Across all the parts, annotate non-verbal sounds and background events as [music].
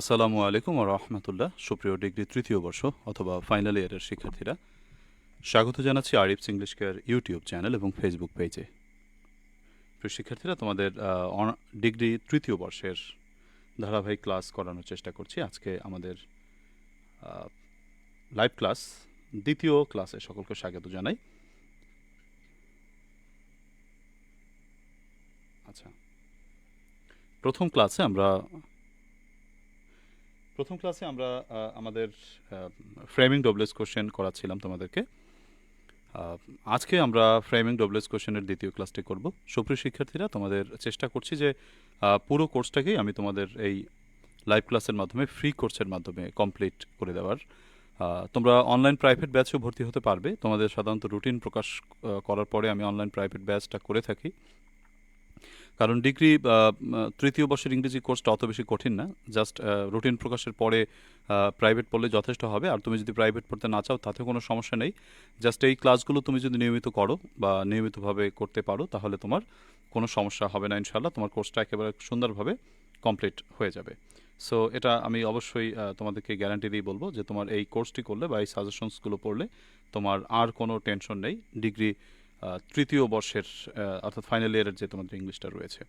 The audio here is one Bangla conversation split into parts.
আসসালামু আলাইকুম আর রহমতুল্লাহ। সুপ্রিয় ডিগ্রি তৃতীয় বর্ষ অথবা ফাইনাল ইয়ারের শিক্ষার্থীরা, স্বাগত জানাচ্ছি Arif's English care YouTube channel এবং ফেসবুক পেজে। প্রিয় শিক্ষার্থীরা, তোমাদের ডিগ্রি তৃতীয় বর্ষের ধারাবাহিক ক্লাস করানোর চেষ্টা করছি। আজকে আমাদের লাইভ ক্লাস, দ্বিতীয় ক্লাসে সকলকে স্বাগত জানাই। আচ্ছা প্রথম ক্লাসে আমরা প্রথম ক্লাসে আমরা আমাদের ফ্রেমিং ডবলেস কোশ্চেন করাচ্ছিলাম তোমাদেরকে। আজকে আমরা ফ্রেমিং ডবলেস কোশ্চেনের দ্বিতীয় ক্লাসটি করব। সুপ্রিয় শিক্ষার্থীরা, তোমাদের চেষ্টা করছি যে পুরো কোর্সটাকেই আমি তোমাদের এই লাইভ ক্লাসের মাধ্যমে ফ্রি কোর্সের মাধ্যমে কমপ্লিট করে দেওয়ার। তোমরা অনলাইন প্রাইভেট ব্যাচেও ভর্তি হতে পারবে। তোমাদের সাধারণত রুটিন প্রকাশ করার পরে আমি অনলাইন প্রাইভেট ব্যাচটা করে থাকি। কারণ ডিগ্রি তৃতীয় বর্ষের ইংরেজি কোর্সটা অত বেশি কঠিন না। জাস্ট রুটিন প্রকাশের পরে প্রাইভেট পড়লে যথেষ্ট হবে। আর তুমি যদি প্রাইভেট পড়তে না চাও তাতে কোনো সমস্যা নেই। জাস্ট এই ক্লাসগুলো তুমি যদি নিয়মিত করো বা নিয়মিতভাবে করতে পারো, তাহলে তোমার কোনো সমস্যা হবে না ইনশাল্লাহ তোমার কোর্সটা একেবারে সুন্দরভাবে কমপ্লিট হয়ে যাবে। সো এটা আমি অবশ্যই তোমাদেরকে গ্যারান্টি দিয়ে বলব যে তোমার এই কোর্সটি করলে বা এই সাজেশনসগুলো পড়লে তোমার আর কোনো টেনশন নেই। ডিগ্রি তৃতীয় বর্ষের অর্থাৎ ফাইনাল ইয়ারের যে তোমাদের ইংলিশটা রয়েছে।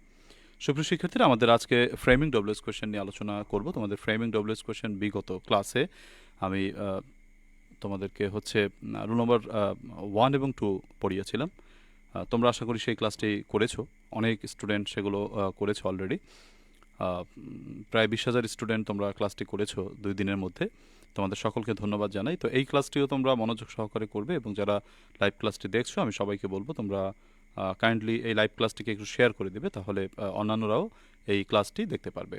সুপ্রিয় শিক্ষার্থীরা, আমাদের আজকে ফ্রেমিং ডবলেস কোয়েশ্চেন নিয়ে আলোচনা করব। তোমাদের ফ্রেমিং ডবলেস কোয়েশ্চেন বিগত ক্লাসে আমি তোমাদেরকে হচ্ছে রুল নম্বর ওয়ান এবং টু পড়িয়েছিলাম। তোমরা আশা করি সেই ক্লাসটি করেছ। অনেক স্টুডেন্ট সেগুলো করেছ অলরেডি প্রায় বিশ হাজার স্টুডেন্ট তোমরা ক্লাসটি করেছ দুই দিনের মধ্যে। তোমাদের সকলকে ধন্যবাদ জানাই। তো এই ক্লাসটিও তোমরা মনোযোগ সহকারে করবে এবং যারা লাইভ ক্লাসটি দেখছ, আমি সবাইকে বলব তোমরা কাইন্ডলি এই লাইভ ক্লাসটিকে একটু শেয়ার করে দেবে, তাহলে অন্যান্যরাও এই ক্লাসটি দেখতে পারবে।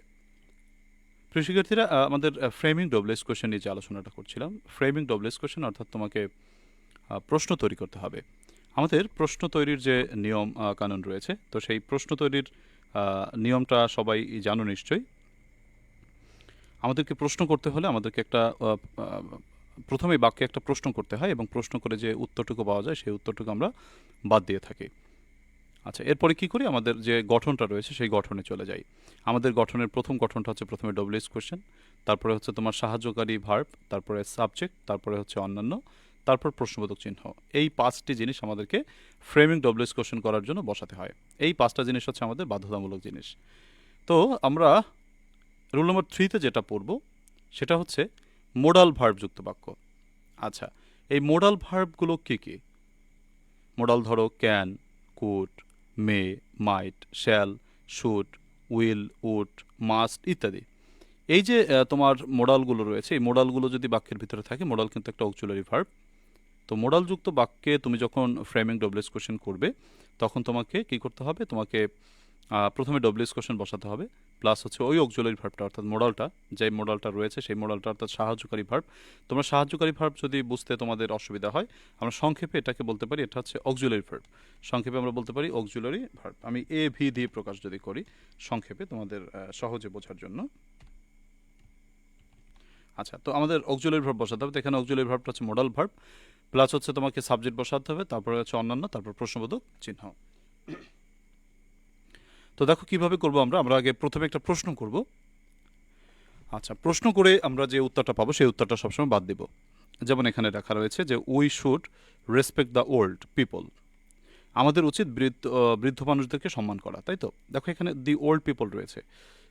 প্রিয় শিক্ষার্থীরা আমাদের ফ্রেমিং ডবলেস কোয়েশ্চেন নিয়ে যে আলোচনাটা করছিলাম ফ্রেমিং ডবলেস কোয়েশ্চেন অর্থাৎ তোমাকে প্রশ্ন তৈরি করতে হবে। আমাদের প্রশ্ন তৈরির যে নিয়ম কানুন রয়েছে, তো সেই প্রশ্ন তৈরির নিয়মটা সবাই জানো নিশ্চয়ই। আমাদেরকে প্রশ্ন করতে হলে আমাদেরকে একটা প্রথমে বাক্যে একটা প্রশ্ন করতে হয় এবং প্রশ্ন করে যে উত্তরটুকু পাওয়া যায় সেই উত্তরটুকু আমরা বাদ দিয়ে থাকি। আচ্ছা এরপরে কি করি? আমাদের যে গঠনটা রয়েছে সেই গঠনে চলে যাই। আমাদের গঠনের প্রথম গঠনটা হচ্ছে প্রথমে ডব্লিউএস কোয়েশ্চেন তারপরে হচ্ছে তোমার সাহায্যকারী ভার্ব তারপরে সাবজেক্ট তারপরে হচ্ছে অন্যান্য, তারপর প্রশ্নবোধক চিহ্ন। এই পাঁচটি জিনিস আমাদেরকে ফ্রেমিং ডব্লিউএস কোয়েশ্চেন করার জন্য বসাতে হয়। এই পাঁচটা জিনিস হচ্ছে আমাদের বাধ্যতামূলক জিনিস। তো আমরা রুল নম্বর থ্রিতে যেটা পড়ব, সেটা হচ্ছে মোডাল ভার্বযুক্ত বাক্য। আচ্ছা এই মোডাল ভার্বগুলো কী কী? মোডাল ধরো can could may might shall should will would must ইত্যাদি। এই যে তোমার মোডালগুলো রয়েছে, এই মোডালগুলো যদি বাক্যের ভিতরে থাকে মোডাল কিন্তু একটা অক্সুলারি ভার্ব তো মোডালযুক্ত বাক্যে তুমি যখন ফ্রেমিং ডবলেস কোশ্চেন করবে, তখন তোমাকে কি করতে হবে? তোমাকে প্রথমে ডবলেস কোশ্চেন বসাতে হবে প্লাস হচ্ছে ওই অক্সুলারি ভার্বটা অর্থাৎ মোডালটা যে মোডালটা রয়েছে, সেই মোডালটা অর্থাৎ সাহায্যকারী ভার্ব তোমরা সাহায্যকারী ভার্ব যদি বুঝতে তোমাদের অসুবিধা হয়, আমরা সংক্ষেপে এটাকে বলতে পারি, এটা হচ্ছে অক্সুলারি ভার্ব সংক্ষেপে আমরা বলতে পারি অক্সুলারি ভার্ব আমি এ ভি দিয়ে প্রকাশ যদি করি, সংক্ষেপে তোমাদের সহজে বোঝার জন্য। আচ্ছা তো আমাদের অক্সুলারি ভার্ব বসাতে হবে, তো এখানে অক্সুলারি ভার্বটা হচ্ছে মোডাল ভার্ব প্লাস হচ্ছে তোমাকে সাবজেক্ট বসাতে হবে, তারপরে হচ্ছে অন্যান্য, তারপর প্রশ্নবোধক চিহ্ন। তো দেখো কীভাবে করব আমরা? আমরা আগে প্রথমে একটা প্রশ্ন করব। আচ্ছা প্রশ্ন করে আমরা যে উত্তরটা পাবো, সেই উত্তরটা সবসময় বাদ দিব। যেমন এখানে লেখা রয়েছে যে we should respect the old people আমাদের উচিত বৃদ্ধ বৃদ্ধ মানুষদেরকে সম্মান করা, তাই তো? দেখো এখানে দি ওল্ড পিপল রয়েছে।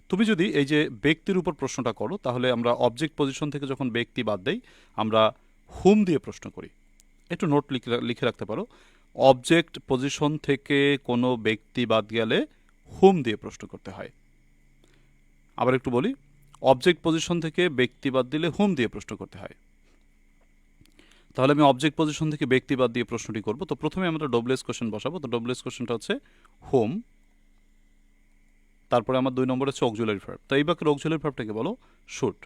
তুমি যদি এই যে ব্যক্তির উপর প্রশ্নটা করো, তাহলে আমরা অবজেক্ট পজিশন থেকে যখন ব্যক্তি বাদ দেই, আমরা হুম দিয়ে প্রশ্ন করি। একটু নোট লিখে লিখে রাখতে পারো। অবজেক্ট পজিশন থেকে কোনো ব্যক্তি বাদ গেলে হুম দিয়ে প্রশ্ন করতে হয়। আবার একটু বলি অবজেক্ট পজিশন থেকে ব্যক্তি বাদ দিলে হুম দিয়ে প্রশ্ন করতে হয়। তাহলে আমি অবজেক্ট পজিশন থেকে ব্যক্তি বাদ দিয়ে প্রশ্নটি করব। তো প্রথমে আমরা ডবলেস কোশ্চেন বসাবো। তো ডবলেস কোশ্চেনটা হচ্ছে হোম, তারপরে আমার দুই নম্বর হচ্ছে অক্সুলারি ভার্ব তো এই বাক্যের অক্সুলারি ভার্বটাকে বলো শুট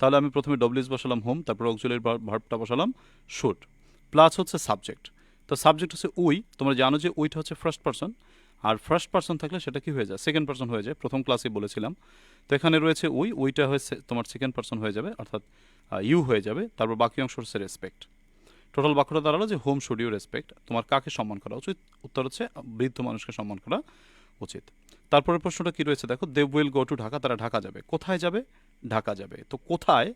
তাহলে আমি প্রথমে ডবলিউএস বসালাম হোম, তারপরে অক্সুলারি ভার্বটা বসালাম শুট প্লাস হচ্ছে সাবজেক্ট তো সাবজেক্ট হচ্ছে উই। তোমরা জানো যে উইটা হচ্ছে ফার্স্ট পার্সন আর ফার্স্ট পার্সন থাকলে সেটা কি হয়ে যায়? সেকেন্ড পার্সন হয়ে যায়। প্রথম ক্লাসে বলেছিলাম। তো এখানে রয়েছে উই উইটা হয়েছে তোমার সেকেন্ড পার্সন হয়ে যাবে, অর্থাৎ ইউ হয়ে যাবে। তারপর বাকি অংশ হচ্ছে রেসপেক্ট টোটাল বাক্যটা দাঁড়াল যে হোম শুড ইউ রেসপেক্ট তোমার কাকে সম্মান করা উচিত? উত্তর হচ্ছে, বৃদ্ধ মানুষকে সম্মান করা উচিত। তারপরে প্রশ্নটা কি রয়েছে? দেখো they will go to Dhaka, তারা ঢাকা যাবে। কোথায় যাবে? ঢাকা যাবে। তো কোথায়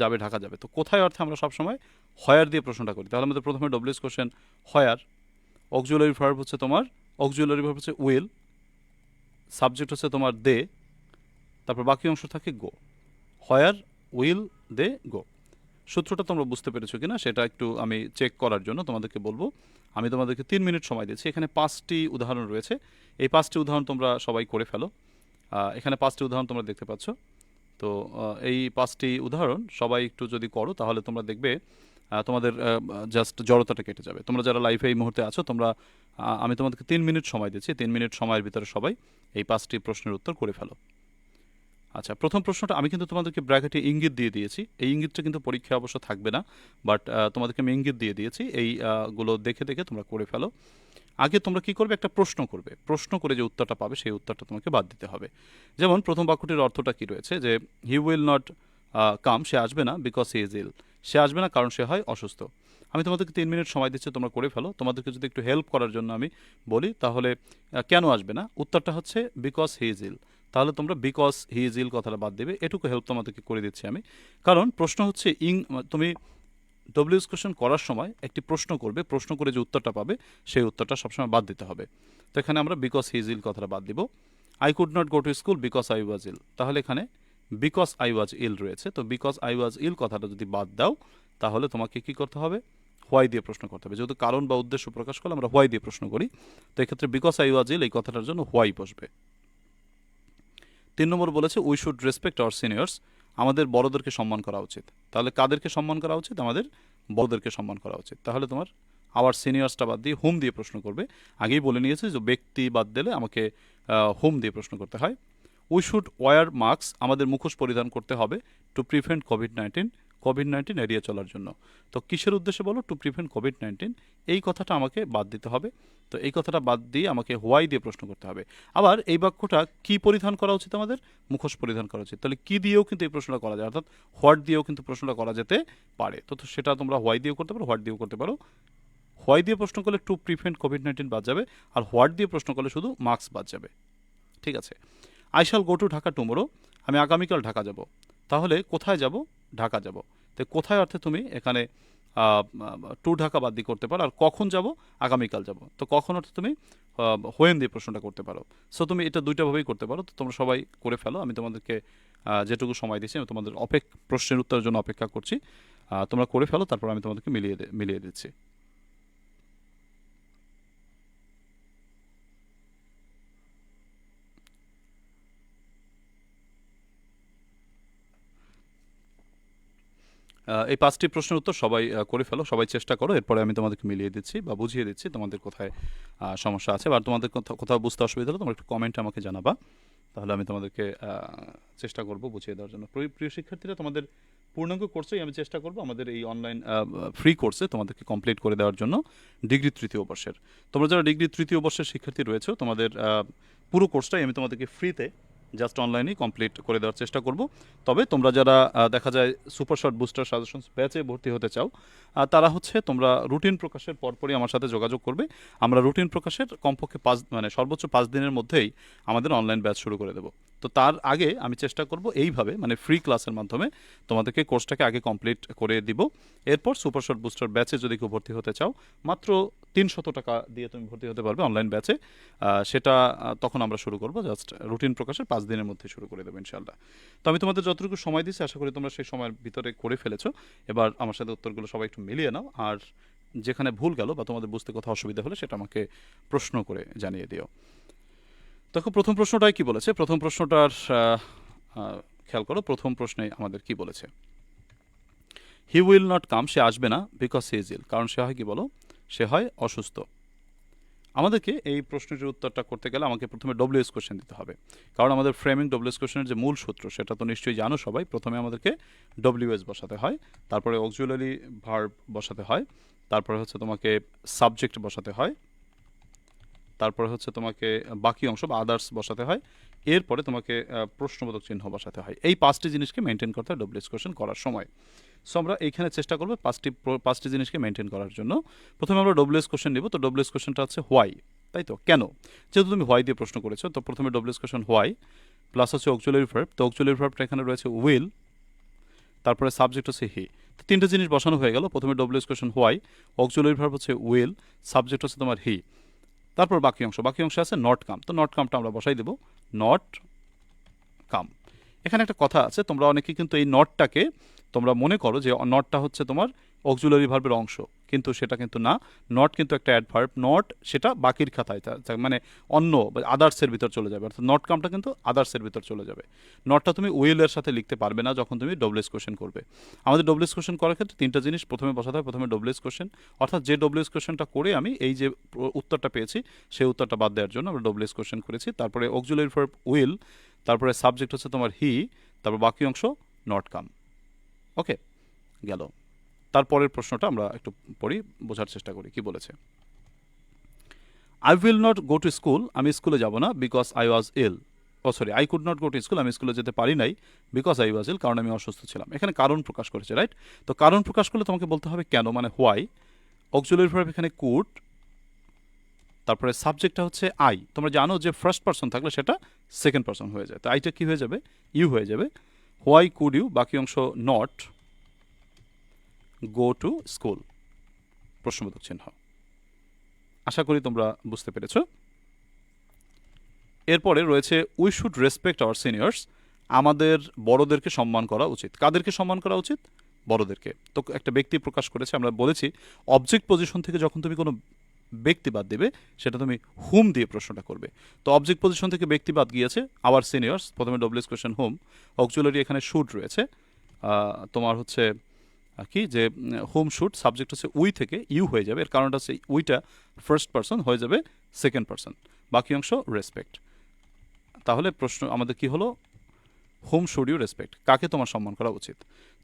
যাবে? ঢাকা যাবে। তো কোথায় অর্থে আমরা সবসময় হয়ার দিয়ে প্রশ্নটা করি? তাহলে আমাদের প্রথমে WH question where auxiliary verb হচ্ছে তোমার অক্সুলারি ভার্ব হচ্ছে উইল সাবজেক্ট হচ্ছে তোমার দে, তারপর বাকি অংশ থাকে গো হয়ার উইল দে গো সূত্রটা তোমরা বুঝতে পেরেছ কিনা, সেটা একটু আমি চেক করার জন্য তোমাদেরকে বলব। আমি তোমাদেরকে তিন মিনিট সময় দিচ্ছি। এখানে পাঁচটি উদাহরণ রয়েছে। এই পাঁচটি উদাহরণ তোমরা সবাই করে ফেলো। এখানে পাঁচটি উদাহরণ তোমরা দেখতে পাচ্ছ। তো এই পাঁচটি উদাহরণ সবাই একটু যদি করো, তাহলে তোমরা দেখবে তোমাদের জাস্ট জড়তাটা কেটে যাবে। তোমরা যারা লাইফে এই মুহূর্তে আছো, তোমরা আমি তোমাদেরকে তিন মিনিট সময় দিচ্ছি। তিন মিনিট সময়ের ভিতরে সবাই এই পাঁচটি প্রশ্নের উত্তর করে ফেলো। আচ্ছা প্রথম প্রশ্নটা আমি কিন্তু তোমাদেরকে ব্র্যাকেটে ইঙ্গিত দিয়ে দিয়েছি। এই ইঙ্গিতটা কিন্তু পরীক্ষায় অবশ্য থাকবে না বাট তোমাদেরকে আমি ইঙ্গিত দিয়ে দিয়েছি। এই আহ, গুলো দেখে দেখে তোমরা করে ফেলো। আগে তোমরা কি করবে? একটা প্রশ্ন করবে। প্রশ্ন করে যে উত্তরটা পাবে সেই উত্তরটা তোমাকে বাদ দিতে হবে। যেমন প্রথম বাক্যটির অর্থটা কি রয়েছে? যে হি উইল নট কাম সে আসবে না বিকজ হি ইজ ইল সে আসবে না কারণ সে হয় অসুস্থ। আমি তোমাদেরকে তিন মিনিট সময় দিচ্ছি, তোমরা করে ফেলো। তোমাদেরকে যদি একটু হেল্প করার জন্য আমি বলি, তাহলে কেন আসবে না? উত্তরটা হচ্ছে বিকজ হি ইজ ইল তাহলে তোমরা বিকজ হি ইজ ইল কথাটা বাদ দেবে। এটুকু হেল্প তোমাদেরকে করে দিচ্ছি আমি। কারণ প্রশ্ন হচ্ছে, ইং তুমি ডব্লিউএস কোশ্চেন করার সময় একটি প্রশ্ন করবে, প্রশ্ন করে যে উত্তরটা পাবে, সেই উত্তরটা সবসময় বাদ দিতে হবে। তো এখানে আমরা বিকজ হি ইজ ইল কথাটা বাদ দিব। I could not go to school because I was ill তাহলে এখানে বিকজ আই ওয়াজ ইল রয়েছে। তো বিকজ আই ওয়াজ ইল কথাটা যদি বাদ দাও, তাহলে তোমাকে কি করতে হবে? হোয়াই দিয়ে প্রশ্ন করতে হবে। যেহেতু কারণ বা উদ্দেশ্য প্রকাশ করলে আমরা হোয়াই দিয়ে প্রশ্ন করি, তো এক্ষেত্রে বিকজ আই ওয়াজ ইল এই কথাটার জন্য হোয়াই বসবে। তিন নম্বর বলেছে we should respect our seniors আমাদের বড়দেরকে সম্মান করা উচিত। তাহলে কাদেরকে সম্মান করা উচিত? আমাদের বড়দেরকে সম্মান করা উচিত। তাহলে তোমার আওয়ার সিনিয়র্সটা বাদ দিয়ে হোম দিয়ে প্রশ্ন করবে? আগেই বলে নিয়েছে যে ব্যক্তি বাদ দিলে আমাকে হোম দিয়ে প্রশ্ন করতে হয়। উই শুড ওয়ার মাস্ক আমাদের মুখোশ পরিধান করতে হবে to prevent COVID nineteen COVID nineteen এড়িয়ে চলার জন্য। তো কিসের উদ্দেশ্যে বলো? টু প্রিভেন্ট কোভিড নাইন্টিন এই কথাটা আমাকে বাদ দিতে হবে। তো এই কথাটা বাদ দিয়ে আমাকে হোয়াই দিয়ে প্রশ্ন করতে হবে। আবার এই বাক্যটা কি পরিধান করা উচিত আমাদের? মুখোশ পরিধান করা উচিত। তাহলে কি দিয়েও কিন্তু এই প্রশ্নটা করা যায়। অর্থাৎ হোয়াট দিয়েও কিন্তু প্রশ্নটা করা যেতে পারে। তো সেটা তোমরা হোয়াই দিয়েও করতে পারো হোয়াট দিয়েও করতে পারো। হোয়াই দিয়ে প্রশ্ন করলে টু প্রিভেন্ট কোভিড নাইন্টিন বাদ যাবে। আর হোয়াট দিয়ে প্রশ্ন করলে শুধু মাস্ক বাদ যাবে। ঠিক আছে? আই শাল গো টু ঢাকা টুমোরো আমি আগামীকাল ঢাকা যাব। তাহলে কোথায় যাব? ঢাকা যাব। তো কোথায় অর্থে তুমি এখানে টু ঢাকা বাদ দিয়ে করতে পারো? আর কখন যাব? আগামীকাল যাব। তো কখন অর্থে তুমি হোয়েন দিয়ে প্রশ্নটা করতে পারো। সো তুমি এটা দুইটাভাবেই করতে পারো। তো তোমরা সবাই করে ফেলো। আমি তোমাদেরকে যেটুকু সময় দিচ্ছি আমি তোমাদের অপেক, প্রশ্নের উত্তরের জন্য অপেক্ষা করছি। তোমরা করে ফেলো, তারপর আমি তোমাদেরকে মিলিয়ে মিলিয়ে দিচ্ছি। এই পাঁচটি প্রশ্নের উত্তর সবাই করে ফেলো, সবাই চেষ্টা করো। এরপরে আমি তোমাদেরকে মিলিয়ে দিচ্ছি বা বুঝিয়ে দিচ্ছি তোমাদের কোথায় সমস্যা আছে। বা তোমাদের কোথাও বুঝতে অসুবিধা হলে তোমরা একটু কমেন্টে আমাকে জানাবা। তাহলে আমি তোমাদেরকে চেষ্টা করব বুঝিয়ে দেওয়ার জন্য। প্রিয় শিক্ষার্থীরা, তোমাদের পূর্ণাঙ্গ কোর্সেই আমি চেষ্টা করব আমাদের এই অনলাইন ফ্রি কোর্সে তোমাদেরকে কমপ্লিট করে দেওয়ার জন্য ডিগ্রি তৃতীয় বর্ষের। তোমরা যারা ডিগ্রি তৃতীয় বর্ষের শিক্ষার্থী রয়েছে, তোমাদের পুরো কোর্সটাই আমি তোমাদেরকে ফ্রিতে জাস্ট অনলাইনেই কমপ্লিট করে দেওয়ার চেষ্টা করব। তবে তোমরা যারা দেখা যায় সুপার শর্ট বুস্টার সাজেশন ব্যাচে ভর্তি হতে চাও তারা হচ্ছে তোমরা রুটিন প্রকাশের পরপরই আমার সাথে যোগাযোগ করবে। আমরা রুটিন প্রকাশের কমপক্ষে পাঁচ মানে সর্বোচ্চ পাঁচ দিনের মধ্যেই আমাদের অনলাইন ব্যাচ শুরু করে দেবো। তো তার আগে আমি চেষ্টা করব এইভাবে মানে ফ্রি ক্লাসের মাধ্যমে তোমাদেরকে কোর্সটাকে আগে কমপ্লিট করে দিব। এরপর সুপার শর্ট বুস্টার ব্যাচে যদি কেউ ভর্তি হতে চাও, মাত্র তিনশত টাকা দিয়ে তুমি ভর্তি হতে পারবে অনলাইন ব্যাচে সেটা তখন আমরা শুরু করব জাস্ট রুটিন প্রকাশের পাঁচ দিনের মধ্যে শুরু করে দেবো ইনশাল্লাহ তো আমি তোমাদের যতটুকু সময় দিচ্ছি আশা করি তোমরা সেই সময়ের ভিতরে করে ফেলেছো। এবার আমার সাথে উত্তরগুলো সবাই একটু মিলিয়ে নাও, আর যেখানে ভুল গেল বা তোমাদের বুঝতে কোথাও অসুবিধা হলে সেটা আমাকে প্রশ্ন করে জানিয়ে দিও। দেখো, প্রথম প্রশ্নটাই কি বলেছে? প্রথম প্রশ্নটার খেয়াল করো, প্রথম প্রশ্নে আমাদের কি বলেছে? হি উইল নট কাম সে আসবে না বিকজ সে ইজ ইল কারণ সে হয় কি বলো? সে হয় অসুস্থ। আমাদেরকে এই প্রশ্নটির উত্তরটা করতে গেলে আমাকে প্রথমে ডব্লিউএস কোশ্চেন দিতে হবে। কারণ আমাদের ফ্রেমিং ডব্লিউএস কোশ্চেনের যে মূল সূত্র, সেটা তো নিশ্চয়ই জানো সবাই। প্রথমে আমাদেরকে ডব্লিউএস বসাতে হয়, তারপরে অক্সুয়ালি ভার্ব বসাতে হয়, তারপরে হচ্ছে তোমাকে সাবজেক্ট বসাতে হয় তারপরে হচ্ছে তোমাকে বাকি অংশ বা আদার্স বসাতে হয়। এরপরে তোমাকে প্রশ্নবোধক চিহ্ন বসাতে হয়। এই পাঁচটি জিনিসকে মেনটেন করতে হয় ডব্লিউএস কোশ্চেন করার সময়। সো আমরা এইখানে চেষ্টা করব পাঁচটি পাঁচটি জিনিসকে মেনটেন করার জন্য। প্রথমে আমরা ডব্লিউএস কোশ্চেন নিব। তো ডব্লিউএস কোশ্চেনটা হচ্ছে হোয়াই তাই তো? কেন? যেহেতু তুমি হোয়াই দিয়ে প্রশ্ন করেছ, তো প্রথমে ডব্লিউএস কোশ্চেন হোয়াই প্লাস হচ্ছে অক্সুলারি ভার্ব তো অক্সুলারি ভার্বটা এখানে রয়েছে উইল তারপরে সাবজেক্ট হচ্ছে হি তো তিনটে জিনিস বসানো হয়ে গেল। প্রথমে WH question why auxiliary verb হচ্ছে উইল সাবজেক্ট হচ্ছে তোমার হি তারপর বাকি অংশ বাকি অংশ আছে নট কাম তো নট কামটা আমরা বসাই দেব। নট কাম এখানে একটা কথা আছে, তোমরা অনেকে কিন্তু এই নটটাকে তোমরা মনে করো যে নটটা হচ্ছে তোমার অক্সুলারি ভার্বের অংশ। কিন্তু সেটা কিন্তু না নট কিন্তু একটা অ্যাডভার্ব নট সেটা বাকির খাতায় মানে অন্য আদার্সের ভিতর চলে যাবে। অর্থাৎ নট কামটা কিন্তু আদার্সের ভিতর চলে যাবে। নটটা তুমি উইলের সাথে লিখতে পারবে না যখন তুমি ডব্লিউএস কোশ্চেন করবে। আমাদের ডব্লিউএস কোশ্চেন করার ক্ষেত্রে তিনটা জিনিস প্রথমে বসাতে হয়। প্রথমে ডব্লিউএস কোশ্চেন অর্থাৎ যে ডব্লিউএস কোশ্চেনটা করে আমি এই যে উত্তরটা পেয়েছি, সেই উত্তরটা বাদ দেওয়ার জন্য আমরা ডব্লিউএস কোশ্চেন করেছি। তারপরে অক্সুলারি ভার্ব উইল তারপরে সাবজেক্ট হচ্ছে তোমার হি তারপর বাকি অংশ নট কাম ওকে গেল। তারপরের প্রশ্নটা আমরা একটু পড়ি, বোঝার চেষ্টা করি, কি বলেছে। I will not go to school আমি স্কুলে যাব না because I was ill oh sorry I could not go to school আমি স্কুলে যেতে পারি নাই বিকজ আই ওয়াজ ইল কারণ আমি অসুস্থ ছিলাম। এখানে কারণ প্রকাশ করেছে রাইট তো কারণ প্রকাশ করলে তোমাকে বলতে হবে কেন মানে হোয়াই অক্সুলারি ভার্ব এখানে কুড তারপরে সাবজেক্টটা হচ্ছে আই তোমরা জানো যে ফার্স্ট পার্সন থাকলে সেটা সেকেন্ড পার্সন হয়ে যায়। তো আইটা কি হয়ে যাবে? ইউ হয়ে যাবে। হোয়াই কুড ইউ বাকি অংশ নট গো টু স্কুল প্রশ্নবোধক চিহ্ন। আশা করি তোমরা বুঝতে পেরেছ। এরপরে রয়েছে we should respect our seniors আমাদের বড়দেরকে সম্মান করা উচিত। কাদেরকে সম্মান করা উচিত? বড়দেরকে। তো একটা ব্যক্তি প্রকাশ করেছে, আমরা বলেছি অবজেক্ট পজিশন থেকে যখন তুমি কোনো ব্যক্তি বাদ দেবে, সেটা তুমি হুম দিয়ে প্রশ্নটা করবে। তো অবজেক্ট পজিশন থেকে ব্যক্তি বাদ গিয়েছে আওয়ার সিনিয়র্স প্রথমে ডব্লিউএস কোয়েশন হোম অক্সুলারি এখানে শুট রয়েছে। তোমার হচ্ছে কি যে হোম শুট সাবজেক্ট হচ্ছে উই থেকে ইউ হয়ে যাবে। এর কারণটা হচ্ছে উইটা ফার্স্ট পার্সন হয়ে যাবে সেকেন্ড পার্সন বাকি অংশ রেসপেক্ট তাহলে প্রশ্ন, আমাদের কি হলো? হোম শুড ইউ রেসপেক্ট কাকে তোমার সম্মান করা উচিত?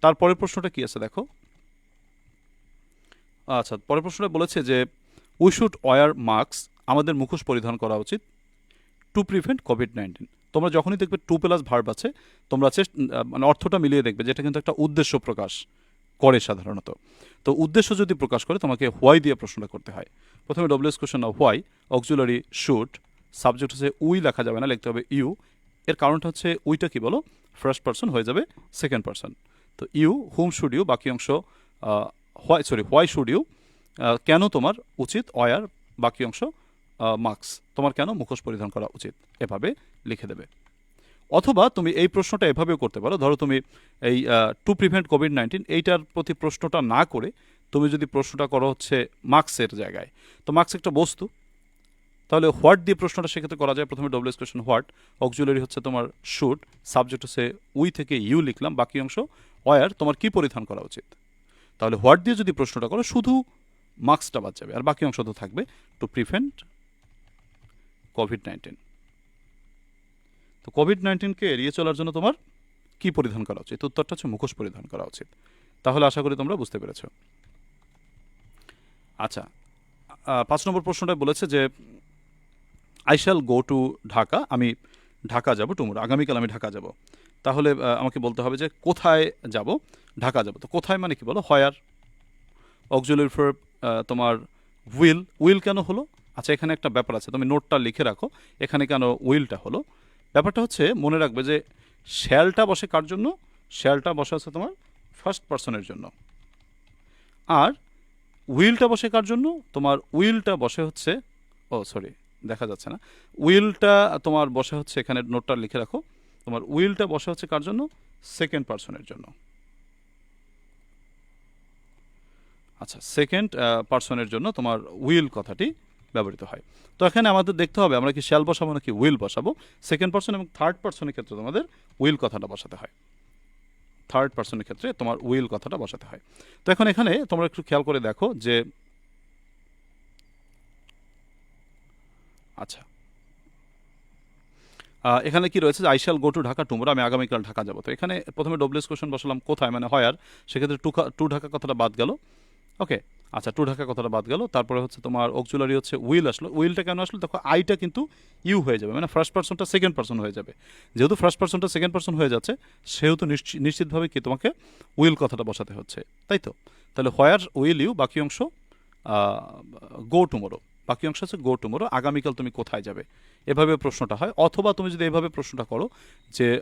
তারপরের প্রশ্নটা কি আছে দেখো? আচ্ছা পরের প্রশ্নটা বলেছে যে উই শুড ওয়ার মাস্ক আমাদের মুখোশ পরিধান করা উচিত টু প্রিভেন্ট কোভিড নাইন্টিন তোমরা যখনই দেখবে টু প্লাস ভার্ব আছে, তোমরা মানে অর্থটা মিলিয়ে দেখবে, যেটা কিন্তু একটা উদ্দেশ্য প্রকাশ। করে সাধারণত। তো উদ্দেশ্য যদি প্রকাশ করে, তোমাকে হোয়াই দিয়ে প্রশ্নটা করতে হয়। প্রথমে WH question why auxiliary should subject হচ্ছে উই লেখা যাবে না, লিখতে হবে ইউ। এর কারণটা হচ্ছে উইটা কি বলো? ফার্স্ট পার্সন হয়ে যাবে সেকেন্ড পার্সন তো ইউ হুম শুড ইউ বাকি অংশ why sorry why should you কেন তোমার উচিত অয়ার বাকি অংশ মার্কস তোমার কেন মুখোশ পরিধান করা উচিত? এভাবে লিখে দেবে। অথবা তুমি এই প্রশ্নটা এভাবেও করতে পারো। ধরো তুমি এই টু প্রিভেন্ট কোভিড নাইন্টিন এইটার প্রতি প্রশ্নটা না করে তুমি যদি প্রশ্নটা করো হচ্ছে মার্কসের জায়গায়, তো মার্কস একটা বস্তু। তাহলে হোয়াট দিয়ে প্রশ্নটা সেক্ষেত্রে করা যায়? প্রথমে ডব্লিউএস কোয়েশন হোয়াট অক্সুলারি হচ্ছে তোমার শুট সাবজেক্ট হচ্ছে উই থেকে ইউ লিখলাম, বাকি অংশ ওয়ার তোমার কি পরিধান করা উচিত? তাহলে হোয়াট দিয়ে যদি প্রশ্নটা করো, শুধু মার্কসটা বাদ যাবে, আর বাকি অংশ তো থাকবে টু প্রিভেন্ট কোভিড নাইন্টিন তো কোভিড নাইন্টিনকে এড়িয়ে চলার জন্য তোমার কি পরিধান করা উচিত? উত্তরটা হচ্ছে মুখোশ পরিধান করা উচিত। তাহলে আশা করি তোমরা বুঝতে পেরেছ। আচ্ছা পাঁচ নম্বর প্রশ্নটা বলেছে যে I shall go to Dhaka, আমি ঢাকা যাব টুমুর, আগামীকাল আমি ঢাকা যাব। তাহলে আমাকে বলতে হবে যে, কোথায় যাব? ঢাকা যাব। তো কোথায় মানে কি বলো? হয়ার অক্সুলারি ফর তোমার উইল উইল কেন হলো? আচ্ছা এখানে একটা ব্যাপার আছে, তুমি নোটটা লিখে রাখো। এখানে কেন উইলটা হলো? ব্যাপারটা হচ্ছে, মনে রাখবে যে শ্যালটা বসে কার জন্য? শ্যালটা বসে আছে তোমার ফার্স্ট পার্সনের জন্য। আর উইলটা বসে কার জন্য? তোমার উইলটা বসে হচ্ছে, ও সরি দেখা যাচ্ছে না। উইলটা তোমার বসে হচ্ছে, এখানে নোটটা লিখে রাখো। তোমার উইলটা বসে হচ্ছে কার জন্য? সেকেন্ড পার্সনের জন্য। আচ্ছা সেকেন্ড পার্সনের জন্য তোমার উইল কথাটি। ব্যবহৃত হয়। তো এখানে আমাদের দেখতে হবে আমরা কি শ্যাল বসাবো নাকি উইল বসাবো। সেকেন্ড পার্সন এবং থার্ড পার্সনের ক্ষেত্রে তোমাদের উইল কথাটা বসাতে হয়। থার্ড পার্সনের ক্ষেত্রে তোমার উইল কথাটা বসাতে হয়। তো এখন এখানে তোমরা একটু খেয়াল করে দেখো যে আচ্ছা। এখানে কি রয়েছে I shall go to Dhaka tomorrow আমি আগামীকাল ঢাকা যাব। তো এখানে প্রথমে ডব্লিউএস কোশ্চেন বসালাম, কোথায় মানে হয়ার সেক্ষেত্রে টু টু ঢাকা কথাটা বাদ গেল। ওকে আচ্ছা টু ঢাকা কথাটা বাদ গেল। তারপরে হচ্ছে তোমার অক্সুলারি হচ্ছে উইল আসলো। উইলটা কেন আসলো? দেখো আইটা কিন্তু ইউ হয়ে যাবে। মানে ফার্স্ট পার্সনটা সেকেন্ড পার্সন হয়ে যাবে। যেহেতু ফার্স্ট পার্সনটা সেকেন্ড পার্সন হয়ে যাচ্ছে, সেহেতু নিশ্চি- নিশ্চিতভাবে কি তোমাকে উইল কথাটা বসাতে হচ্ছে। তাই তো? তাহলে হোয়ার উইল ইউ বাকি অংশ গো টুমোরো বাকি অংশ হচ্ছে গো টুমোরো আগামীকাল তুমি কোথায় যাবে? এভাবে প্রশ্নটা হয়। অথবা তুমি যদি এভাবে প্রশ্নটা করো যে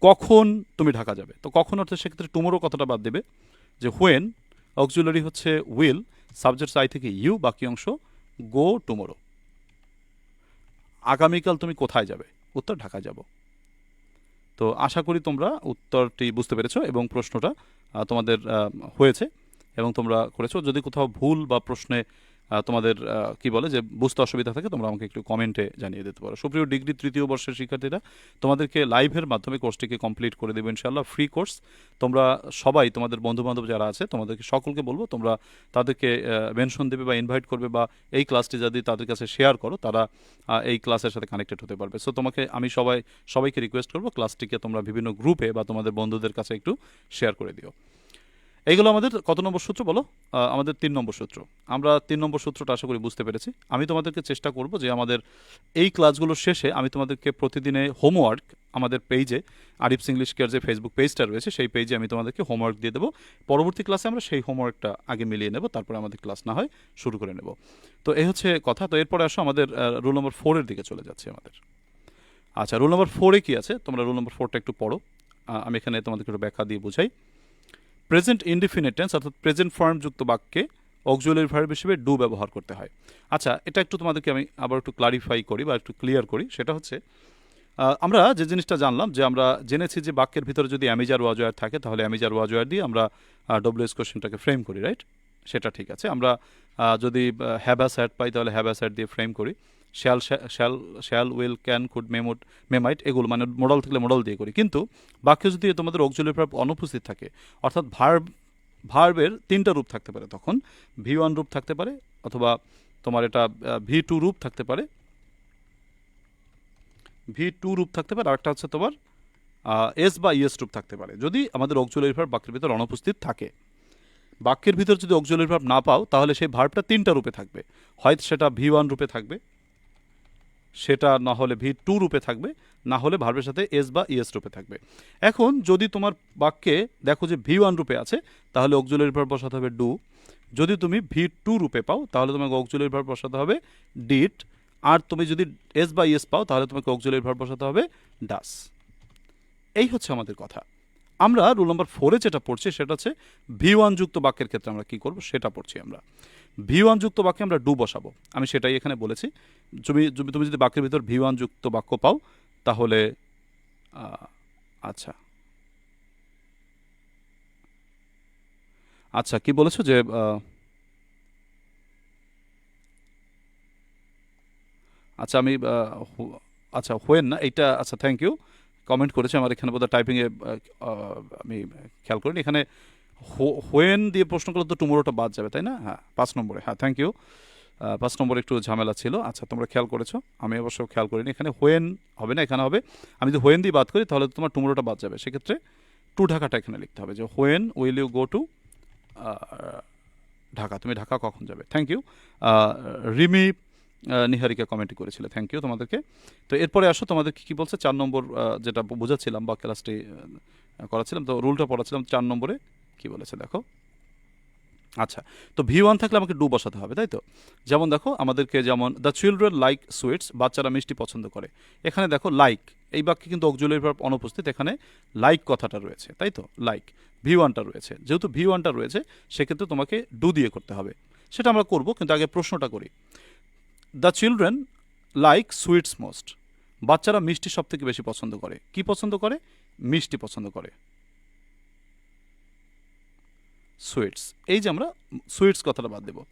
কখন তুমি ঢাকা যাবে? তো কখন অর্থে সেক্ষেত্রে টুমোরো কথাটা বাদ দেবে যে হোয়েন অক্সুলারি হচ্ছে উইল সাবজেক্ট আই থেকে ইউ বাকি অংশ গো টুমোরো আগামীকাল তুমি কোথায় যাবে? উত্তর, ঢাকা যাব। তো আশা করি তোমরা উত্তরটি বুঝতে পেরেছ এবং প্রশ্নটা তোমাদের হয়েছে এবং তোমরা করেছ। যদি কোথাও ভুল বা প্রশ্নে তোমাদের কি বলে যে বুঝতে অসুবিধা থাকে, তোমরা আমাকে একটু কমেন্টে জানিয়ে দিতে পারো। সুপ্রিয় ডিগ্রি তৃতীয় বর্ষের শিক্ষার্থীরা, তোমাদেরকে লাইভের মাধ্যমে কোর্সটিকে কমপ্লিট করে দেবো ইনশাল্লাহ ফ্রি কোর্স তোমরা সবাই, তোমাদের বন্ধু বান্ধব যারা আছে, তোমাদেরকে সকলকে বলব, তোমরা তাদেরকে মেনশন দেবে বা ইনভাইট করবে বা এই ক্লাসটি যদি তাদের কাছে শেয়ার করো, তারা এই ক্লাসের সাথে কানেক্টেড হতে পারবে। সো তোমাকে আমি সবাই, সবাইকে রিকোয়েস্ট করব ক্লাসটিকে তোমরা বিভিন্ন গ্রুপে বা তোমাদের বন্ধুদের কাছে একটু শেয়ার করে দিও। এইগুলো আমাদের কত নম্বর সূত্র বলো? আমাদের তিন নম্বর সূত্র। আমরা তিন নম্বর সূত্রটা আশা করি বুঝতে পেরেছি। আমি তোমাদেরকে চেষ্টা করব যে আমাদের এই ক্লাসগুলোর শেষে আমি তোমাদেরকে প্রতিদিনে হোমওয়ার্ক আমাদের পেজে আরিফস ইংলিশ কেয়ার যে ফেসবুক পেজটা রয়েছে, সেই পেজে আমি তোমাদেরকে হোমওয়ার্ক দিয়ে দেবো। পরবর্তী ক্লাসে আমরা সেই হোমওয়ার্কটা আগে মিলিয়ে নেব, তারপরে আমাদের ক্লাস না হয় শুরু করে নেব। তো এই হচ্ছে কথা। তো এরপরে আসো আমাদের রুল নম্বর ফোরের দিকে চলে যাচ্ছে আমাদের। আচ্ছা রুল নম্বর ফোরে কী আছে? তোমরা রুল নম্বর ফোরটা একটু পড়ো। আমি এখানে তোমাদেরকে একটু ব্যাখ্যা দিয়ে বুঝাই। প্রেজেন্ট ইনডিফিনিট টেন্স অর্থাৎ প্রেজেন্ট ফর্ম যুক্ত বাক্যে অক্সুয়ালি ভার্ব হিসেবে ডু ব্যবহার করতে হয়। আচ্ছা এটা একটু তোমাদেরকে আমি আবার একটু ক্লারিফাই করি বা একটু ক্লিয়ার করি। সেটা হচ্ছে আমরা যে জিনিসটা জানলাম যে আমরা জেনেছি যে বাক্যের ভিতরে যদি অ্যামিজার ওয়াজয়ার থাকে, তাহলে am is are was were দিয়ে আমরা ডব্লিউএস কোশ্চেনটাকে ফ্রেম করি রাইট সেটা ঠিক আছে। আমরা যদি হ্যাবাস পাই, তাহলে হ্যাবাস দিয়ে ফ্রেম করি। Shall shall shall will can could may might may might এগুলো মানে মোডাল থাকলে মোডাল দিয়ে করি। কিন্তু বাক্যে যদি তোমাদের অক্সুয়ালি ভার্ব অনুপস্থিত থাকে, অর্থাৎ ভার্ব ভার্বের তিনটা রূপ থাকতে পারে তখন। ভি ওয়ান রূপ থাকতে পারে, অথবা তোমার এটা ভি টু রূপ থাকতে পারে। ভি টু রূপ থাকতে পারে, আরেকটা হচ্ছে তোমার এস বা ইএস রূপ থাকতে পারে। যদি আমাদের অক্সুয়ালি ভার্ব বাক্যের ভিতর অনুপস্থিত থাকে। বাক্যের ভিতর যদি অক্সুয়ালি ভার্ব না পাও, তাহলে সেই ভার্বটা তিনটা রূপে থাকবে। হয়তো সেটা ভি ওয়ান রূপে থাকবে। সেটা না হলে ভি টু রূপে থাকবে, না হলে ভার্বের সাথে এস বা ইএস রূপে থাকবে। এখন যদি তোমার বাক্যে দেখো যে ভি ওয়ান রূপে আছে, তাহলে অক্সুয়ালি ভার্ব বসাতে হবে ডু। যদি তুমি ভি টু রূপে পাও, তাহলে তোমাকে অক্সুয়ালি ভার্ব বসাতে হবে ডিট। আর তুমি যদি এস বা ইএস পাও, তাহলে তোমাকে অক্সুয়ালি ভার্ব বসাতে হবে ডাস। এই হচ্ছে আমাদের কথা। আমরা রুল নম্বর ফোরে যেটা পড়ছি, সেটা হচ্ছে ভি ওয়ান যুক্ত বাক্যের ক্ষেত্রে আমরা কি করব, সেটা পড়ছি আমরা। ভি ওয়ান যুক্ত বাক্যে আমরা ডু বসাবো। আমি সেটাই এখানে বলেছি। তুমি, তুমি- যদি বাক্যের ভিতর ভি ওয়ান যুক্ত বাক্য পাও, তাহলে আচ্ছা। আচ্ছা কি বলেছ যে আচ্ছা আমি আচ্ছা হোয়েন না, এইটা আচ্ছা থ্যাংক ইউ কমেন্ট করেছে, আমার এখানে বোধহয় টাইপিংয়ে আমি খেয়াল করিনি। এখানে হোয়েন দিয়ে প্রশ্ন করলে তো টুমোরোটা বাদ যাবে তাই না? হ্যাঁ পাঁচ নম্বরে হ্যাঁ থ্যাংক ইউ পাঁচ নম্বরে একটু ঝামেলা ছিল। আচ্ছা তোমরা খেয়াল করেছ? আমি অবশ্য খেয়াল করিনি। এখানে হোয়েন হবে না এখানে হবে। আমি যদি হোয়েন দিয়ে বাদ করি তাহলে তো তোমার টুমোরোটা বাদ যাবে। সেক্ষেত্রে টু ঢাকাটা এখানে লিখতে হবে যে when will you go to Dhaka? তুমি ঢাকা কখন যাবে? Thank you Rimi Niharika comment করেছিলে। থ্যাংক ইউ তোমাদেরকে। তো এরপরে আসো তোমাদের কি কি বলছে? চার নম্বর যেটা বোঝাচ্ছিলাম বা ক্লাসটি আহ, করাচ্ছিলাম। তো রুলটা পড়াচ্ছিলাম চার নম্বরে। কি বলেছে, দেখো। আচ্ছা তো ভি ওয়ান থাকলে আমাকে ডু বসাতে হবে, তাই তো? যেমন দেখো, আমাদেরকে যেমন, দ্য চিলড্রেন লাইক সুইটস, বাচ্চারা মিষ্টি পছন্দ করে। এখানে দেখো, লাইক। এই বাক্যে কিন্তু অক্সুয়ালি ভার্ব অনুপস্থিত, এখানে লাইক কথাটা রয়েছে, তাই তো? লাইক। ভি ওয়ানটা রয়েছে। যেহেতু ভি ওয়ানটা রয়েছে, সেক্ষেত্রে তোমাকে ডু দিয়ে করতে হবে। সেটা আমরা করব, কিন্তু আগে প্রশ্নটা করি। The children like sweets most, বাচ্চারা মিষ্টি সব থেকে বেশি পছন্দ করে। কি পছন্দ করে? মিষ্টি পছন্দ করে। সুইটস। এই যে আমরা সুইটস কথাটা বাদ দেবো।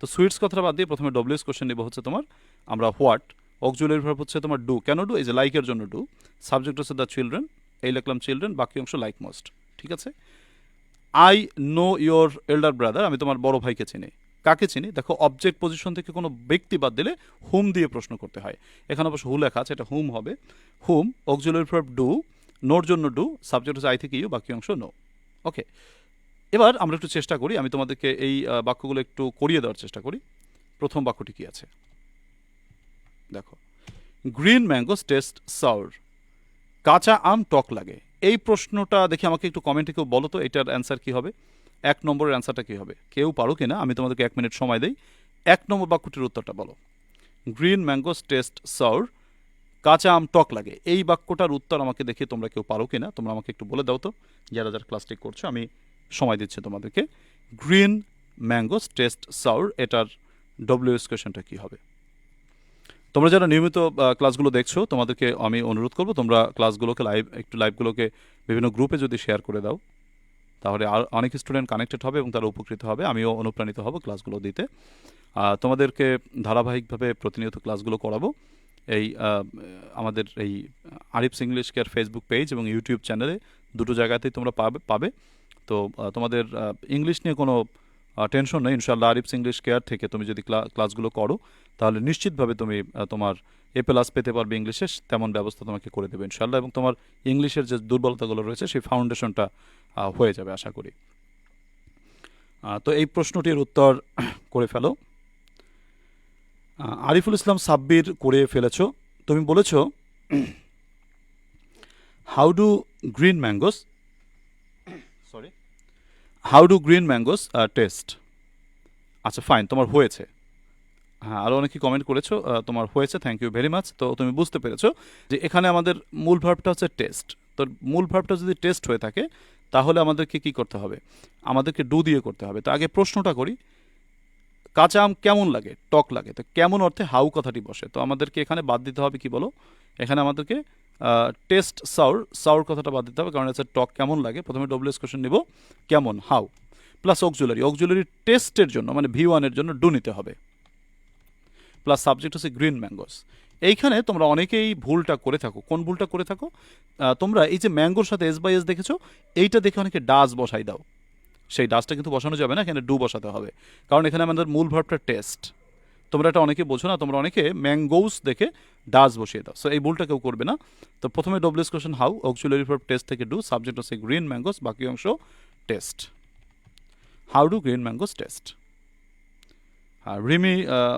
তো সুইটস কথাটা বাদ দিয়ে প্রথমে ডব্লিউএস কোশ্চেন নেব হচ্ছে তোমার, আমরা হোয়াট অক্সুয়ালি ভার্ব হচ্ছে তোমার ডু। কেন ডু? এই যে লাইকের জন্য ডু। সাবজেক্ট হচ্ছে দ্য চিলড্রেন এই লিখলাম চিলড্রেন বাকি অংশ লাইক মোস্ট ঠিক আছে? I know your elder brother আমি তোমার বড় ভাইকে চিনি। কাকে চিনি? দেখো অবজেক্ট পজিশন থেকে কোনো ব্যক্তি বাদ দিলে হুম দিয়ে প্রশ্ন করতে হয়। এখানে অবশ্য হু লেখা আছে, এটা হুম হবে। হুম অক্সুয়ালি ভার্ব ডু নোর জন্য ডু সাবজেক্ট হচ্ছে আই থেকে ইউ বাকি অংশ নো ওকে এবার আমরা একটু চেষ্টা করি, আমি তোমাদেরকে এই বাক্যগুলো একটু করিয়ে দেওয়ার চেষ্টা করি। প্রথম বাক্যটি কি আছে? দেখো, গ্রিন ম্যাঙ্গোস টেস্ট সাউর কাঁচা আম টক লাগে। এই প্রশ্নটা দেখি আমাকে একটু কমেন্টে কেউ বলো তো, এটার অ্যান্সার কি হবে? এক নম্বরের অ্যান্সারটা কি হবে? কেউ পারো কিনা? আমি তোমাদেরকে এক মিনিট সময় দেই। এক নম্বর বাক্যটির উত্তরটা বলো। গ্রিন ম্যাঙ্গোস টেস্ট সাউর কাঁচা আম টক লাগে। এই বাক্যটার উত্তর আমাকে দেখে তোমরা কেউ পারো কিনা, তোমরা আমাকে একটু বলে দাও তো, যারা যারা ক্লাসটি করছ, আমি সময় দিচ্ছে তোমাদেরকে। গ্রিন ম্যাঙ্গোস টেস্ট সাউর, এটার ডব্লিউএস কোয়েশনটা কী হবে? তোমরা যারা নিয়মিত ক্লাসগুলো দেখছ, তোমাদেরকে আমি অনুরোধ করব, তোমরা ক্লাসগুলোকে লাইভ একটু লাইভগুলোকে বিভিন্ন গ্রুপে যদি শেয়ার করে দাও, তাহলে আর অনেক স্টুডেন্ট কানেক্টেড হবে এবং তারা উপকৃত হবে। আমিও অনুপ্রাণিত হব ক্লাসগুলো দিতে। তোমাদেরকে ধারাবাহিকভাবে প্রতিনিয়ত ক্লাসগুলো করাবো। এই আমাদের এই Arif English care Facebook page এবং ইউটিউব চ্যানেলে দুটো জায়গাতেই তোমরা পাবে পাবে। তো তোমাদের ইংলিশ নিয়ে কোনো টেনশন নেই। ইনশাল্লাহ আরিফস ইংলিশ কেয়ার থেকে তুমি যদি ক্লাসগুলো করো, তাহলে নিশ্চিতভাবে তুমি তোমার এ প্লাস পেতে পারবে ইংলিশে তেমন ব্যবস্থা তোমাকে করে দেবে ইনশাল্লাহ এবং তোমার ইংলিশের যে দুর্বলতাগুলো রয়েছে, সেই ফাউন্ডেশনটা হয়ে যাবে আশা করি। তো এই প্রশ্নটির উত্তর [clears throat] করে ফেলো। আরিফুল ইসলাম সাব্বির করে ফেলেছো। তুমি বলেছ how do green mangoes how do green mangoes taste আচ্ছা ফাইন তোমার হয়েছে। হ্যাঁ আরও অনেকে কমেন্ট করেছ তোমার হয়েছে থ্যাংক ইউ ভেরি মাচ তো তুমি বুঝতে পেরেছ যে এখানে আমাদের মূল ভার্বটা হচ্ছে টেস্ট তো মূল ভার্বটা যদি টেস্ট হয়ে থাকে, তাহলে আমাদেরকে কি করতে হবে? আমাদেরকে ডু দিয়ে করতে হবে। তো আগে প্রশ্নটা করি, কাঁচা আম কেমন লাগে? টক লাগে। তো কেমন অর্থে হাউ কথাটি বসে? তো আমাদেরকে এখানে বাদ দিতে হবে কি বলো? এখানে আমাদেরকে টেস্ট সাউর সাউর কথাটা বাদ দিতে হবে, কারণ হচ্ছে টক কেমন লাগে? প্রথমে ডব্লিউএস কোশ্চেন নিব, কেমন হাউ প্লাস অক্সুলারি অক্সুলারি টেস্টের জন্য মানে ভি ওয়ানের জন্য ডু নিতে হবে। প্লাস সাবজেক্ট হচ্ছে গ্রিন ম্যাঙ্গোস এইখানে তোমরা অনেকেই ভুলটা করে থাকো। কোন ভুলটা করে থাকো? তোমরা এই যে ম্যাঙ্গোর সাথে এস বাই এস দেখেছ, এইটা দেখে অনেকে ডাস বসাই দাও। সেই ডাসটা কিন্তু বসানো যাবে না, এখানে ডু বসাতে হবে। কারণ এখানে আমাদের মূল ভাবটা টেস্ট তোমরা এটা অনেকে বোঝো না, তোমরা অনেকে ম্যাঙ্গোস দেখে ডাস বসিয়ে দাও। সো এই ভুলটা কেউ করবে না। তো প্রথমে WH question how auxiliary verb taste থেকে ডু সাবজেক্ট হচ্ছে গ্রিন ম্যাঙ্গোস বাকি অংশ taste how do green mangoes taste আর রিমি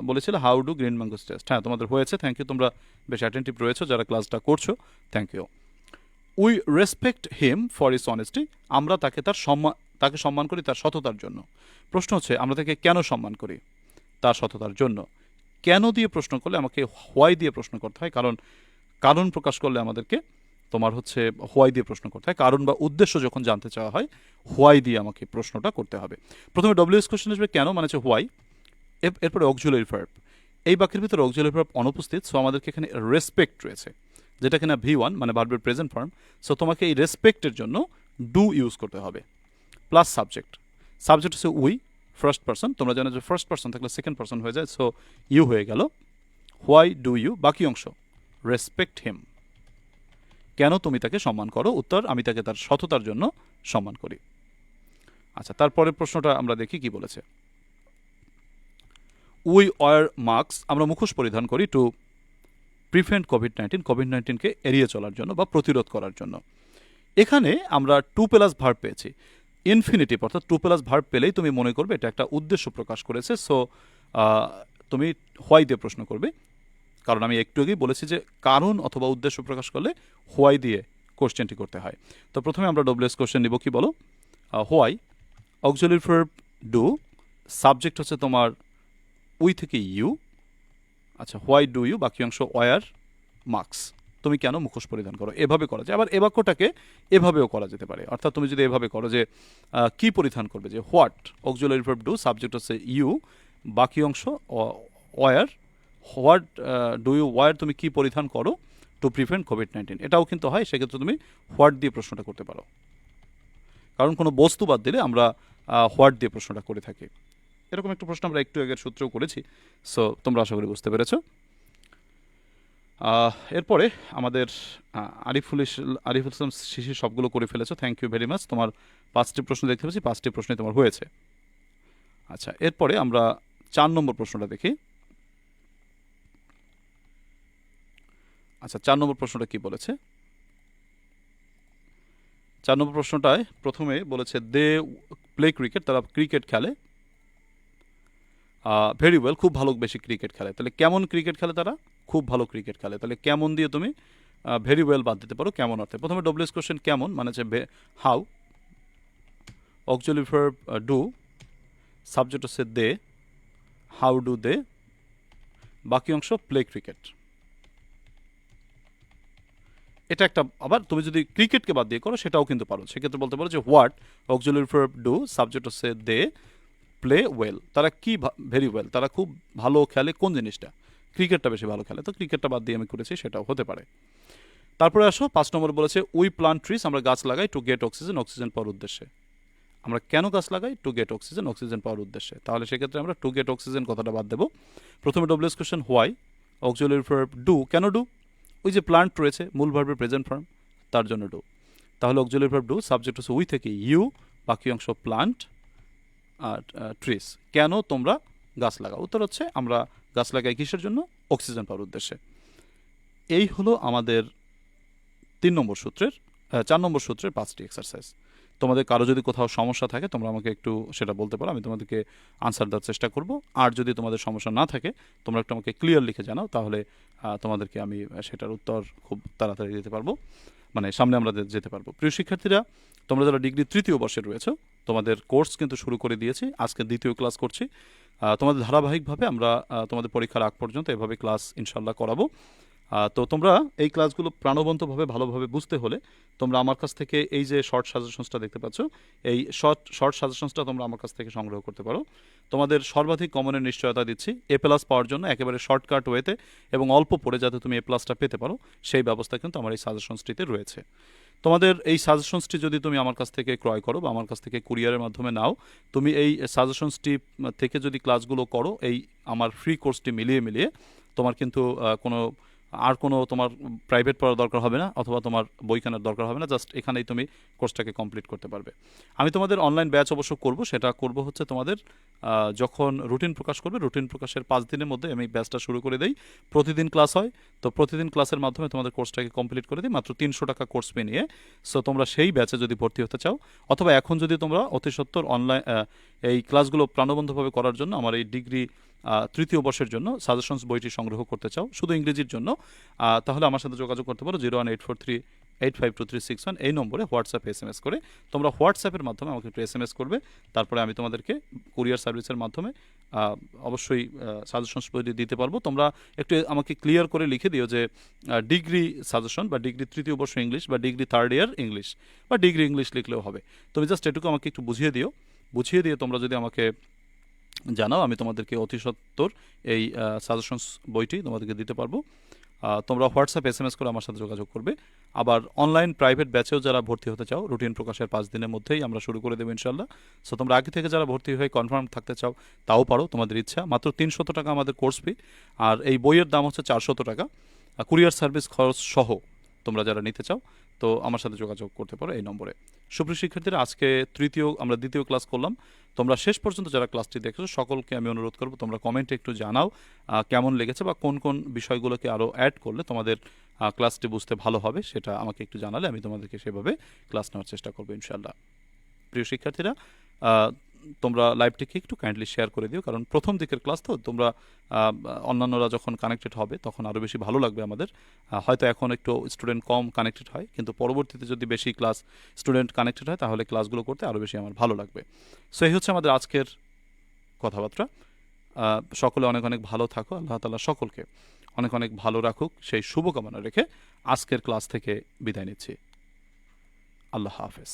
বলেছিল how do green mangoes taste হ্যাঁ তোমাদের হয়েছে থ্যাংক ইউ তোমরা বেশ অ্যাটেন্টিভ রয়েছো, যারা ক্লাসটা করছ thank you we respect him for his honesty আমরা তাকে তার সম্মান তাকে সম্মান করি তার সততার জন্য। প্রশ্ন হচ্ছে, আমরা তাকে কেন সম্মান করি? তার সততার জন্য। কেন দিয়ে প্রশ্ন করলে? আমাকে হোয়াই দিয়ে প্রশ্ন করতে হয়। কারণ কারণ প্রকাশ করলে আমাদেরকে তোমার হচ্ছে হোয়াই দিয়ে প্রশ্ন করতে হয়। কারণ বা উদ্দেশ্য যখন জানতে চাওয়া হয় হোয়াই দিয়ে আমাকে প্রশ্নটা করতে হবে। প্রথমে ডব্লিউএস কোশ্চেন আসবে, কেন? মানে হচ্ছে হোয়াই এরপরে অক্সুলারি ভার্ব এই বাক্যের ভিতরে অক্সুলারি ভার্ব অনুপস্থিত সো আমাদেরকে এখানে রেসপেক্ট রয়েছে, যেটা কিনা ভি ওয়ান মানে ভার্বের প্রেজেন্ট ফর্ম সো তোমাকে এই রেসপেক্টের জন্য ডু ইউজ করতে হবে। প্লাস সাবজেক্ট সাবজেক্ট হচ্ছে উই ফার্স্ট পার্সন তোমরা জানো যে ফার্স্ট পার্সন থাকলে সেকেন্ড পার্সন হয়ে যায় সো ইউ হয়ে গেল। হোয়াই ডু ইউ বাকি অংশ। রেসপেক্ট হিম কেন তুমি তাকে সম্মান করো? উত্তর, আমি তাকে তার সততার জন্য সম্মান করি। আচ্ছা তারপরের প্রশ্নটা আমরা দেখি কি বলেছে। উই ওয়ার মাস্ক আমরা মুখোশ পরিধান করি to prevent COVID nineteen COVID নাইন্টিনকে এড়িয়ে চলার জন্য বা প্রতিরোধ করার জন্য। এখানে আমরা টু প্লাস ভার্ব পেয়েছি। ইনফিনিটিভ অর্থাৎ টু প্লাস ভার্ব পেলেই তুমি মনে করবে এটা একটা উদ্দেশ্য প্রকাশ করেছে সো তুমি হোয়াই দিয়ে প্রশ্ন করবে। কারণ আমি একটু আগেই বলেছি যে কারণ অথবা উদ্দেশ্য প্রকাশ করলে হোয়াই দিয়ে কোশ্চেনটি করতে হয়। তো প্রথমে আমরা ডব্লিউএস কোশ্চেন নিব, কি বলো? Why auxiliary verb do subject হচ্ছে তোমার উই থেকে ইউ আচ্ছা হোয়াই ডু ইউ বাকি অংশ ওয়ার মার্কস তুমি কেন মুখোশ পরিধান করো? এভাবে করা যায়। আবার এ বাক্যটাকে এভাবেও করা যেতে পারে। অর্থাৎ তুমি যদি এভাবে করো যে কি পরিধান করবে? যে, what? Auxiliary verb do, subject হচ্ছে ইউ। বাকি অংশ wear. What do you wear? তুমি কি পরিধান করো টু প্রিভেন্ট কোভিড নাইন্টিন? এটাও কিন্তু হয়, সেক্ষেত্রে তুমি হোয়াট দিয়ে প্রশ্নটা করতে পারো। কারণ কোনো বস্তু বাদ দিলে আমরা হোয়াট দিয়ে প্রশ্নটা করে থাকি। এরকম একটা প্রশ্ন আমরা একটু আগের সূত্রেও করেছি। সো, তোমরা আশা করি বুঝতে পেরেছ। এরপরে আমাদের আরিফুল আরিফুল ইসলাম শিশির সবগুলো করে ফেলেছো। থ্যাংক ইউ ভেরি মাচ তোমার পাঁচটি প্রশ্ন দেখতে পেয়েছি। পাঁচটি প্রশ্নই তোমার হয়েছে। আচ্ছা এরপরে আমরা চার নম্বর প্রশ্নটা দেখি। আচ্ছা চার নম্বর প্রশ্নটা কি বলেছে? চার নম্বর প্রশ্নটায় প্রথমে বলেছে, দে প্লে ক্রিকেট, তারা ক্রিকেট খেলে। ভেরি ওয়েল খুব ভালো বেশি ক্রিকেট খেলে। তাহলে কেমন ক্রিকেট খেলে তারা? খুব ভালো ক্রিকেট খেলে। তাহলে কেমন দিয়ে তুমি ভেরি ওয়েল বাদ দিতে পারো, কেমন অর্থে? প্রথমে ডব্লিউএস কোশ্চেন কেমন? মানে হচ্ছে how auxiliary verb do subject হচ্ছে দে হাউ ডু দে বাকি অংশ প্লে ক্রিকেট এটা একটা, আবার তুমি যদি ক্রিকেটকে বাদ দিয়ে করো, সেটাও কিন্তু পারো। সেক্ষেত্রে বলতে পারো যে what auxiliary verb do subject হচ্ছে দে প্লে ওয়েল তারা কি ভেরি ওয়েল তারা খুব ভালো খেলে কোন জিনিসটা? ক্রিকেটটা বেশি ভালো খেলে। তো ক্রিকেটটা বাদ দিয়ে আমি করেছি, সেটাও হতে পারে। তারপরে আসো, পাঁচ নম্বর বলেছে উই প্লান্ট ট্রিস আমরা গাছ লাগাই টু গেট অক্সিজেন অক্সিজেন পাওয়ার উদ্দেশ্যে। আমরা কেন গাছ লাগাই? টু গেট অক্সিজেন অক্সিজেন পাওয়ার উদ্দেশ্যে। তাহলে সেক্ষেত্রে আমরা টু গেট অক্সিজেন কথাটা বাদ দেবো। প্রথমে WH question why auxiliary verb do কেন ডু ওই যে প্লান্ট রয়েছে, মূল ভার্বের প্রেজেন্ট ফর্ম তার জন্য ডু তাহলে অক্সিলারি ভার্ব ডু সাবজেক্ট হচ্ছে উই থেকে ইউ বাকি অংশ প্লান্ট আর ট্রিস কেন তোমরা গাছ লাগাও? উত্তর হচ্ছে, আমরা গাছ লাগাই কিসের জন্য? অক্সিজেন পাওয়ার উদ্দেশ্যে। এই হলো আমাদের তিন নম্বর সূত্রের চার নম্বর সূত্রের পাঁচটি এক্সারসাইজ তোমাদের কারও যদি কোথাও সমস্যা থাকে, তোমরা আমাকে একটু সেটা বলতে পারো, আমি তোমাদেরকে আনসার দেওয়ার চেষ্টা করব। আর যদি তোমাদের সমস্যা না থাকে, তোমরা একটু আমাকে ক্লিয়ার লিখে জানাও, তাহলে তোমাদেরকে আমি সেটার উত্তর খুব তাড়াতাড়ি দিতে পারব। মানে সামনে আমরা যেতে পারব। প্রিয় শিক্ষার্থীরা, তোমরা যারা ডিগ্রি তৃতীয় বর্ষে রয়েছে, তোমাদের কোর্স কিন্তু শুরু করে দিয়েছি। আজকে দ্বিতীয় ক্লাস করছি। তোমাদের ধারাবাহিকভাবে আমরা তোমাদের পরীক্ষার আগ পর্যন্ত এভাবে ক্লাস ইনশাল্লাহ করাবো। তো তোমরা এই ক্লাসগুলো প্রাণবন্তভাবে ভালোভাবে বুঝতে হলে তোমরা আমার কাছ থেকে এই যে শর্ট সাজেশনসটা দেখতে পাচ্ছ, এই শর্ট শর্ট সাজেশনসটা তোমরা আমার কাছ থেকে সংগ্রহ করতে পারো। তোমাদের সর্বাধিক কমনের নিশ্চয়তা দিচ্ছি এ প্লাস পাওয়ার জন্য একেবারে শর্টকাট ওয়েতে এবং অল্প পড়ে যাতে তুমি এ প্লাসটা পেতে পারো, সেই ব্যবস্থা কিন্তু আমার এই সাজেশনসটিতে রয়েছে। তোমাদের এই সাজেশনসটি যদি তুমি আমার কাছ থেকে ক্রয় করো বা আমার কাছ থেকে কুরিয়ারের মাধ্যমে নাও, তুমি এই সাজেশনসটি থেকে যদি ক্লাসগুলো করো, এই আমার ফ্রি কোর্সটি মিলিয়ে মিলিয়ে তোমার কিন্তু কোনো আর কোনো তোমার প্রাইভেট পড়ার দরকার হবে না, অথবা তোমার বই কেনার দরকার হবে না জাস্ট এখানেই তুমি কোর্সটাকে কমপ্লিট করতে পারবে। আমি তোমাদের অনলাইন ব্যাচ অবশ্য করব, সেটা করব হচ্ছে তোমাদের যখন রুটিন প্রকাশ করবে রুটিন প্রকাশের পাঁচ দিনের মধ্যে আমি ব্যাচটা শুরু করে দেই। প্রতিদিন ক্লাস হয়, তো প্রতিদিন ক্লাসের মাধ্যমে তোমাদের কোর্সটাকে কমপ্লিট করে দিই, মাত্র তিনশো টাকা কোর্স ফি নিয়ে। সো তোমরা সেই ব্যাচে যদি ভর্তি হতে চাও, অথবা এখন যদি তোমরা অতি সত্তর অনলাইন এই ক্লাসগুলো প্রাণবন্ধভাবে করার জন্য আমার এই ডিগ্রি তৃতীয় বর্ষের জন্য সাজেশনস বইটি সংগ্রহ করতে চাও, শুধু ইংরেজির জন্য তাহলে আমার সাথে যোগাযোগ করতে পারো zero one eight four three eight five two three six one, এই নম্বরে হোয়াটসঅ্যাপে এস এম এস করে। তোমরা হোয়াটসঅ্যাপের মাধ্যমে আমাকে একটু এস এম এস করবে, তারপরে আমি তোমাদেরকে কুরিয়ার সার্ভিসের মাধ্যমে অবশ্যই সাজেশনস বইটি দিতে পারব। তোমরা একটু আমাকে ক্লিয়ার করে লিখে দিও যে ডিগ্রি সাজেশন বা ডিগ্রি তৃতীয় বর্ষ ইংলিশ বা ডিগ্রি থার্ড ইয়ার ইংলিশ বা ডিগ্রি ইংলিশ লিখলেও হবে। তুমি জাস্ট এটুকু আমাকে একটু বুঝিয়ে দিও। বুঝিয়ে দিয়ে তোমরা যদি আমাকে জানাও, আমি তোমাদেরকে অতি সত্তর এই সাজেশনস বইটি তোমাদেরকে দিতে পারব। তোমরা হোয়াটসঅ্যাপ এস এম এস করে আমার সাথে যোগাযোগ করবে। আবার অনলাইন প্রাইভেট ব্যাচেও যারা ভর্তি হতে চাও রুটিন প্রকাশের পাঁচ দিনের মধ্যেই আমরা শুরু করে দেবো ইনশাল্লাহ সো তোমরা আগে থেকে যারা ভর্তি হয়ে কনফার্ম থাকতে চাও, তাও পারো, তোমাদের ইচ্ছা। মাত্র তিনশত টাকা আমাদের কোর্স ফি আর এই বইয়ের দাম হচ্ছে চারশত টাকা। কুরিয়ার সার্ভিস খরচ সহ তোমরা যারা নিতে চাও, তো আমার সাথে যোগাযোগ করতে পারো এই নম্বরে। সুপ্রিয় শিক্ষার্থীরা, আজকে তৃতীয়, আমরা দ্বিতীয় ক্লাস করলাম। তোমরা শেষ পর্যন্ত যারা ক্লাসটি দেখেছ, সকলকে আমি অনুরোধ করব, তোমরা কমেন্টে একটু জানাও কেমন লেগেছে বা কোন কোন বিষয়গুলোকে আরও অ্যাড করলে তোমাদের ক্লাসটি বুঝতে ভালো হবে, সেটা আমাকে একটু জানালে আমি তোমাদেরকে সেভাবে ক্লাস নেওয়ার চেষ্টা করব ইনশাল্লাহ প্রিয় শিক্ষার্থীরা তোমরা লাইভটিকে একটু কাইন্ডলি শেয়ার করে দিও, কারণ প্রথম দিকের ক্লাস তো তোমরা অন্যান্যরা যখন কানেক্টেড হবে, তখন আরও বেশি ভালো লাগবে আমাদের। হয়তো এখন একটু স্টুডেন্ট কম কানেক্টেড হয়, কিন্তু পরবর্তীতে যদি বেশি ক্লাস স্টুডেন্ট কানেক্টেড হয়, তাহলে ক্লাসগুলো করতে আরও বেশি আমার ভালো লাগবে। সো এই হচ্ছে আমাদের আজকের কথাবার্তা। সকলে অনেক অনেক ভালো থাকো, আল্লাহ তালা সকলকে অনেক অনেক ভালো রাখুক। সেই শুভকামনা রেখে আজকের ক্লাস থেকে বিদায় নিচ্ছি। আল্লাহ হাফেজ।